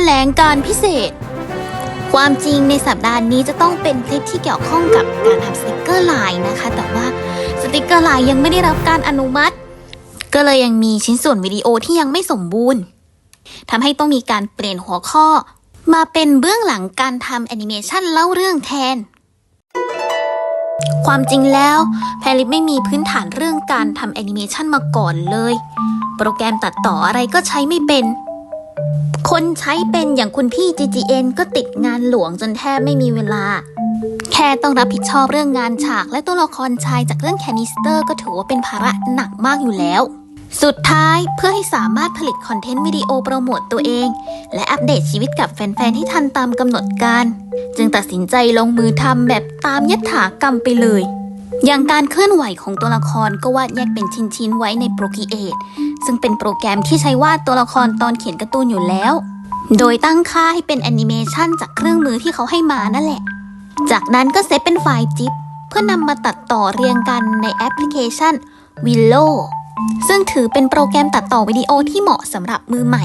แถลงการพิเศษ ความจริงในสัปดาห์นี้จะต้องเป็นคลิปที่เกี่ยวข้องกับการทำสติกเกอร์ลน์นะคะ แต่ว่าสติกเกอร์ลน์ยังไม่ได้รับการอนุมัติ ก็เลยยังมีชิ้นส่วนวิดีโอที่ยังไม่สมบูรณ์ทำให้ต้องมีการเปลี่ยนหัวข้อ มาเป็นเบื้องหลังการทำแอนิเมชันเล่าเรื่องแทน ความจริงแล้วแพลิปไม่มีพื้นฐานเรื่องการทำแอนิเมชันมาก่อนเลย โปรแกรมตัดต่ออะไรก็ใช้ไม่เป็น คนใช้เป็นอย่างคุณพี่ GGN ก็ติดงานหลวงจนแทบไม่มีเวลา แค่ต้องรับผิดชอบเรื่องงานฉากและตัวละครชายจากเรื่องแคนิสเตอร์ก็ถือว่าเป็นภาระหนักมากอยู่แล้ว สุดท้ายเพื่อให้สามารถผลิตคอนเทนต์วิดีโอโปรโมตตัวเอง และอัปเดตชีวิตกับแฟนๆที่ทันตามกำหนดการ จึงตัดสินใจลงมือทำแบบตามยถากรรมไปเลย อย่างการเคลื่อนไหวของตัวละครก็วาดแยกเป็นชิ้นๆไว้ใน Procreate ซึ่งเป็นโปรแกรมที่ใช้วาดตัวละครตอนเขียนการ์ตูนอยู่แล้ว โดยตั้งค่าให้เป็นแอนิเมชันจากเครื่องมือที่เขาให้มานั่นแหละ จากนั้นก็เซตเป็นไฟล์ ZIP เพื่อนำมาตัดต่อเรียงกันในแอปพลิเคชัน Willow ซึ่งถือเป็นโปรแกรมตัดต่อวิดีโอที่เหมาะสำหรับมือใหม่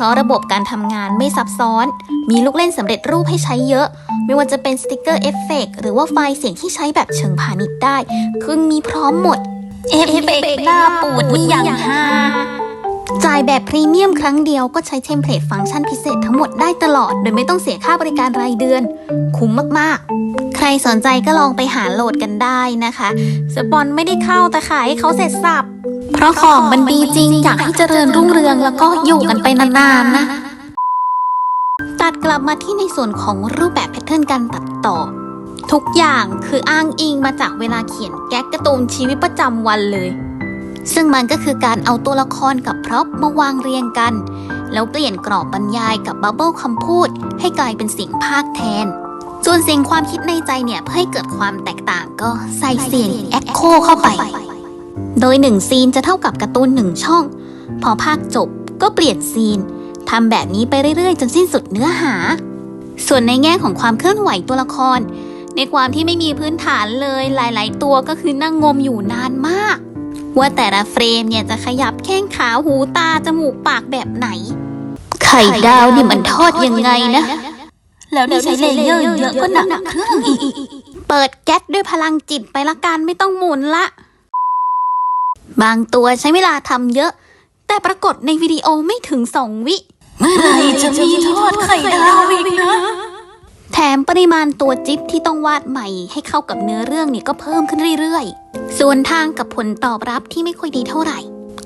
ราะระบบการทำงานไม่ซับซ้อน มีลูกเล่นสำเร็จรูปให้ใช้เยอะ ไม่ว่าจะเป็นสติกเกอร์เอฟเฟกหรือว่าไฟล์เสียงที่ใช้แบบเชิงพาณิชย์ได้ คือมีพร้อมหมด เอฟเฟกหน้าปูดนี่อย่างฮาจ่ายแบบพรีเมียมครั้งเดียวก็ใช้เทมเพลตฟังก์ชันพิเศษทั้งหมดได้ตลอด โดยไม่ต้องเสียค่าบริการรายเดือน คุ้มมากๆ ใครสนใจก็ลองไปหาโหลดกันได้นะคะ สปอนไม่ได้เข้าแต่ขายให้เขาเสร็จสับ เพราะของมันดีจริงอยากให้เจริญรุ่งเรืองแล้วก็อยู่กันไปนานๆนะ ตัดกลับมาที่ในส่วนของรูปแบบแพทเทิร์นการตัดต่อ ทุกอย่างคืออ้างอิงมาจากเวลาเขียนแก๊กกร์ตูนชีวิตประจำวันเลย ซึ่งมันก็คือการเอาตัวละครกับพร็อพมาวางเรียงกัน แล้วเปลี่ยนกรอบบรรยายกับบับเบิลคำพูด ให้กลายเป็นเสียงภาคแทนส่วนเสียงความคิดในใจเนี่ยเพื่อให้เกิดความแตกต่างก็ใส่เสียงแอคโคเข้าไป โดยหนึ่งซีนจะเท่ากับการ์ตูนหนึ่งช่อง พอภาคจบก็เปลี่ยนซีนทำแบบนี้ไปเรื่อยๆ จนสิ้นสุดเนื้อหา ส่วนในแง่ของความเคลื่อนไหวตัวละคร ในความที่ไม่มีพื้นฐานเลยหลาย ๆ ตัวก็คือนั่งงมอยู่นานมาก ว่าแต่ละเฟรมเนี่ยจะขยับแข้งขาหูตา จมูกปากแบบไหน ไข่ดาวนี่มันทอดยังไงนะ แล้วนี่ใช้เลเยอร์เยอะก็หนักเครื่องอีก เปิดแก๊สด้วยพลังจิตไปละกันไม่ต้องหมุนละ บางตัวใช้เวลาทำเยอะ แต่ปรากฏในวิดีโอไม่ถึงสองวิ เมื่อไหรจะมีทอดไข่ดาวอีกนะ แถมปริมาณตัวจิ๊บที่ต้องวาดใหม่ ให้เข้ากับเนื้อเรื่องเนี่ยก็เพิ่มขึ้นเรื่อยๆ ส่วนทางกับผลตอบรับที่ไม่ค่อยดีเท่าไหร่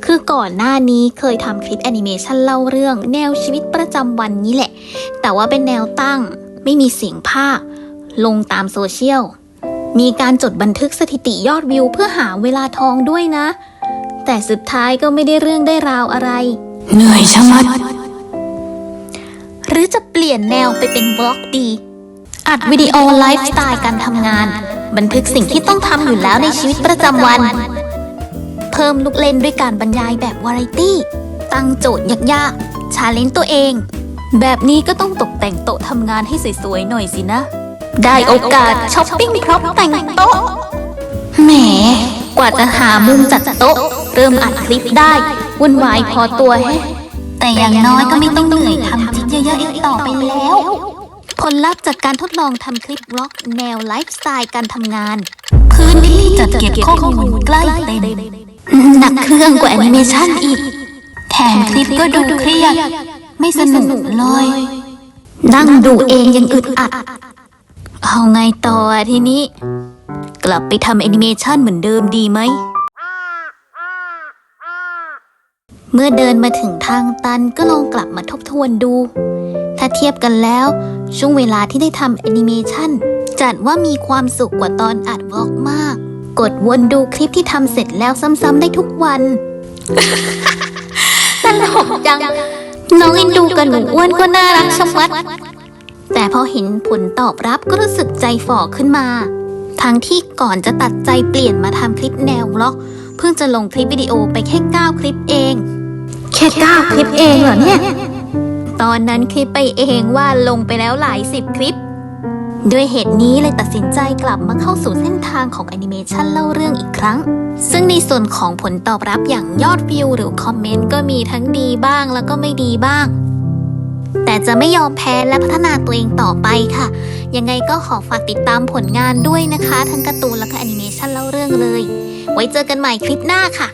คือก่อนหน้านี้เคยทำคลิปแอนิเมชันเล่าเรื่อง แนวชีวิตประจำวันนี้แหละ แต่ว่าเป็นแนวตั้ง ไม่มีเสียงภาค ลงตามโซเชียล มีการจดบันทึกสถิติยอดวิวเพื่อหาเวลาทองด้วยนะ แต่สุดท้ายก็ไม่ได้เรื่องได้ราวอะไร เหนื่อยชะมัด หรือจะเปลี่ยนแนวไปเป็นบล็อกดี อัดวิดีโอไลฟ์สไตล์การทำงาน บันทึกสิ่งที่ต้องทำอยู่แล้วในชีวิตประจำวัน เพิ่มลูกเล่นด้วยการบรรยายแบบวาไรตี้ ตั้งโจทย์ยากๆ ชาเลนจ์ตัวเอง แบบนี้ก็ต้องตกแต่งโต๊ะทำงานให้สวยๆหน่อยสินะ ได้โอกาสช้อปปิ้งพร็อพแต่งโต๊ะแหมกว่าจะหามุมจัดโต๊ะ เริ่มอัดคลิปได้วุ่นวายพอตัวแฮะแต่อย่างน้อยก็ไม่ต้องเหนื่อยทำคลิปเยอะๆอีกต่อไปแล้ว ผลลัพธ์จากการทดลองทำคลิปบล็อกแนวไลฟ์สไตล์การทำงาน พื้นที่จัดเก็บข้อมูลใกล้เต็มหนักเครื่องกว่าแอนิเมชันอีก แถมคลิปก็ดูเครียดไม่สนุกเลย นั่งดูเองยังอึดอัด เอาไงต่อทีนี้ กลับไปทำแอนิเมชันเหมือนเดิมดีไหม เมื่อเดินมาถึงทางตันก็ลองกลับมาทบทวนดู ถ้าเทียบกันแล้ว ช่วงเวลาที่ได้ทำแอนิเมชันจัดว่ามีความสุขกว่าตอนอัดวอล์กมาก กดวนดูคลิปที่ทำเสร็จแล้วซ้ำๆได้ทุกวันตลกจัง น้องเอ็นดูกับหนูอ้วนก็น่ารักชะมัด แต่พอเห็นผลตอบรับก็รู้สึกใจฝ่อขึ้นมา ทั้งที่ก่อนจะตัดใจเปลี่ยนมาทำคลิปแนวบล็อกเพิ่งจะลงคลิปวิดีโอไปแค่ 9 คลิปเอง แค่9คลิปเองเหรอเนี่ย ตอนนั้นคิดไปเองว่าลงไปแล้วหลายสิบคลิป ด้วยเหตุนี้เลยตัดสินใจกลับมาเข้าสู่เส้นทางของแอนิเมชันเล่าเรื่องอีกครั้ง ซึ่งในส่วนของผลตอบรับอย่างยอดวิวหรือคอมเมนต์ก็มีทั้งดีบ้างแล้วก็ไม่ดีบ้าง แต่จะไม่ยอมแพ้และพัฒนาตัวเองต่อไปค่ะ ยังไงก็ขอฝากติดตามผลงานด้วยนะคะ ทั้งการ์ตูนแล้วก็แอนิเมชันเล่าเรื่องเลย ไว้เจอกันใหม่คลิปหน้าค่ะ